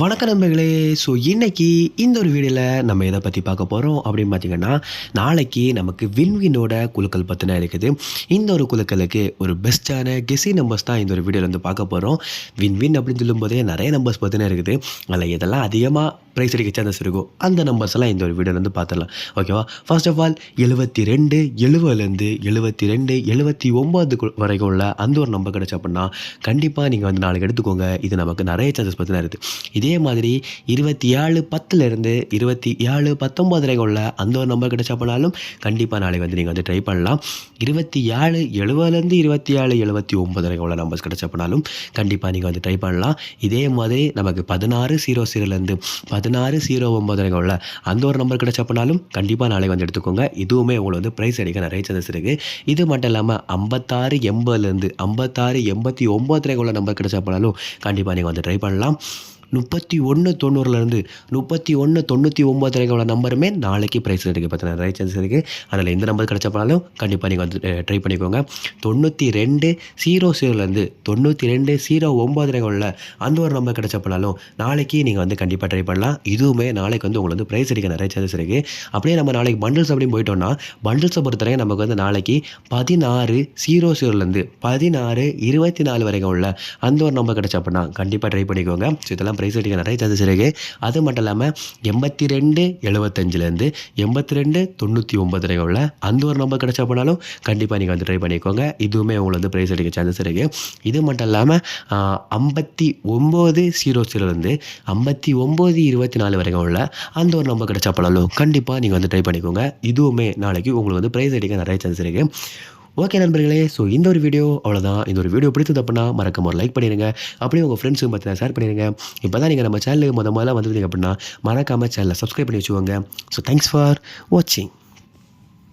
வணக்க நண்பர்களே. ஸோ இன்னைக்கு இந்த ஒரு வீடியோவில் நம்ம எதை பற்றி பார்க்க போகிறோம் அப்படின்னு பார்த்தீங்கன்னா நாளைக்கு நமக்கு வின்வினோட குழுக்கள் பற்றின இருக்குது. இந்த ஒரு குழுக்களுக்கு ஒரு பெஸ்ட்டான கெஸி நம்பர்ஸ் தான் இந்த ஒரு வீடியோவில் வந்து பார்க்க போகிறோம் வின்வின் அப்படின்னு சொல்லும்போதே நிறைய நம்பர்ஸ் பற்றின இருக்குது. அதில் எதெல்லாம் அதிகமாக ப்ரைஸ் அடிக்க சான்சஸ் இருக்கோ அந்த நம்பர்ஸ் எல்லாம் இந்த ஒரு வீடியோவில் வந்து பார்த்துடலாம் ஓகேவா ஃபர்ஸ்ட் ஆஃப் ஆல் எழுபத்தி ரெண்டு எழுபதுலேருந்து எழுபத்தி ரெண்டு எழுபத்தி ஒம்பது வரைக்கும் உள்ள அந்த ஒரு நம்பர் கிடச்சி அப்படின்னா கண்டிப்பாக நீங்கள் வந்து நாளைக்கு எடுத்துக்கோங்க. இது நமக்கு நிறைய சான்சஸ் பற்றின இருக்குது. இதே மாதிரி இருபத்தி ஏழு பத்துலேருந்து இருபத்தி ஏழு பத்தொம்பது வரைக்கும் உள்ள அந்த ஒரு நம்பர் கிடச்சா போனாலும் கண்டிப்பாக நாளைக்கு வந்து நீங்கள் வந்து ட்ரை பண்ணலாம். இருபத்தி ஏழு எழுபதுலேருந்து இருபத்தி ஏழு எழுபத்தி ஒம்பது வரைக்கும் உள்ள நம்பர்ஸ் கிடச்சா போனாலும் கண்டிப்பாக நீங்கள் வந்து ட்ரை பண்ணலாம். இதே மாதிரி நமக்கு பதினாறு ஜீரோ ஜீரோலேருந்து பதினாறு ஜீரோ ஒம்பது வரைக்கும் உள்ள அந்த ஒரு நம்பர் கிடச்சா போனாலும் கண்டிப்பாக நாளைக்கு வந்து எடுத்துக்கோங்க. இதுவுமே உங்களுக்கு வந்து ப்ரைஸ் அடிக்க நிறைய சான்சஸ் இருக்குது இது மட்டும் இல்லாமல் ஐம்பத்தாறு எண்பதுலேருந்து ஐம்பத்தாறு எண்பத்தி ஒம்பது வரைக்கும் உள்ள நம்பர் கிடச்சப்போனாலும் கண்டிப்பாக நீங்கள் வந்து ட்ரை பண்ணலாம். முப்பத்தி ஒன்று தொண்ணூறுலேருந்து முப்பத்தி ஒன்று தொண்ணூற்றி ஒம்பது வரைக்கும் உள்ள நம்பருமே நாளைக்கு ப்ரைஸ் இருக்குது பார்த்தீங்கன்னா நிறைய சான்ஸ் இருக்குது அதில் எந்த நம்பர் கிடச்சப்பனாலும் கண்டிப்பாக நீங்கள் வந்து ட்ரை பண்ணிக்கோங்க. தொண்ணூற்றி ரெண்டு ஜீரோ ஜீரோலேருந்து தொண்ணூற்றி ரெண்டு ஜீரோ ஒம்பது வரைக்கும் உள்ள அந்த ஒரு நம்பர் கிடச்சப்பனாலும் நாளைக்கு நீங்கள் வந்து கண்டிப்பாக ட்ரை பண்ணலாம். இதுவுமே நாளைக்கு வந்து உங்களுக்கு வந்து ப்ரைஸ் அடிக்க நிறைய சான்சஸ் இருக்குது அப்படியே நம்ம நாளைக்கு பண்டில்ஸ் அப்படின்னு போயிட்டோம்னா பண்டில்ஸை பொறுத்தவரைக்கும் நமக்கு வந்து நாளைக்கு பதினாறு ஜீரோ ஜீரோலேருந்து பதினாறு இருபத்தி நாலு வரைக்கும் உள்ள அந்த ஒரு நம்பர் கிடச்ச அப்படின்னா கண்டிப்பாக ட்ரை பண்ணிக்கோங்க. ஸோ இதெல்லாம் ப்ரைஸ் அடிக்க நிறைய சான்சஸ் இருக்குது அது மட்டும் இல்லாமல் எண்பத்தி ரெண்டு எழுபத்தஞ்சிலேருந்து எண்பத்தி ரெண்டு தொண்ணூற்றி ஒம்பது வரைக்கும் உள்ள அந்த ஒரு நம்பர் கிடச்சா போனாலும் கண்டிப்பாக நீங்கள் வந்து ட்ரை பண்ணிக்கோங்க. இதுவுமே உங்களுக்கு வந்து ப்ரைஸ் அடிக்க சான்சஸ் இருக்குது இது மட்டும் இல்லாமல் ஐம்பத்தி ஒம்பது ஜீரோ ஜீரோலேருந்து ஐம்பத்தி ஒம்பது இருபத்தி நாலு வரைக்கும் உள்ள அந்த ஒரு நம்பர் கிடச்சா போனாலும் கண்டிப்பாக நீங்கள் வந்து ட்ரை பண்ணிக்கோங்க. இதுவுமே நாளைக்கு உங்களுக்கு வந்து ப்ரைஸ் அடிக்க நிறைய சான்ஸ் இருக்குது ஓகே நண்பர்களே ஸோ இந்த ஒரு வீடியோ அவ்வளோதான் இந்த ஒரு வீடியோ பிடிச்சது அப்படின்னா மறக்காம ஒரு லைக் பண்ணிடுங்க அப்படியே உங்கள் ஃப்ரெண்ட்ஸுக்கு பார்த்தீங்கன்னா ஷேர் பண்ணிடுங்க இப்போ தான் நீங்கள் நம்ம சேனலுக்கு முத முதல்ல வந்துருந்தீங்க அப்படின்னா மறக்காமல் சேனலை சப்ஸ்கிரைப் பண்ணி வச்சுக்கோங்க. ஸோ தேங்க்ஸ் ஃபார் வாட்சிங்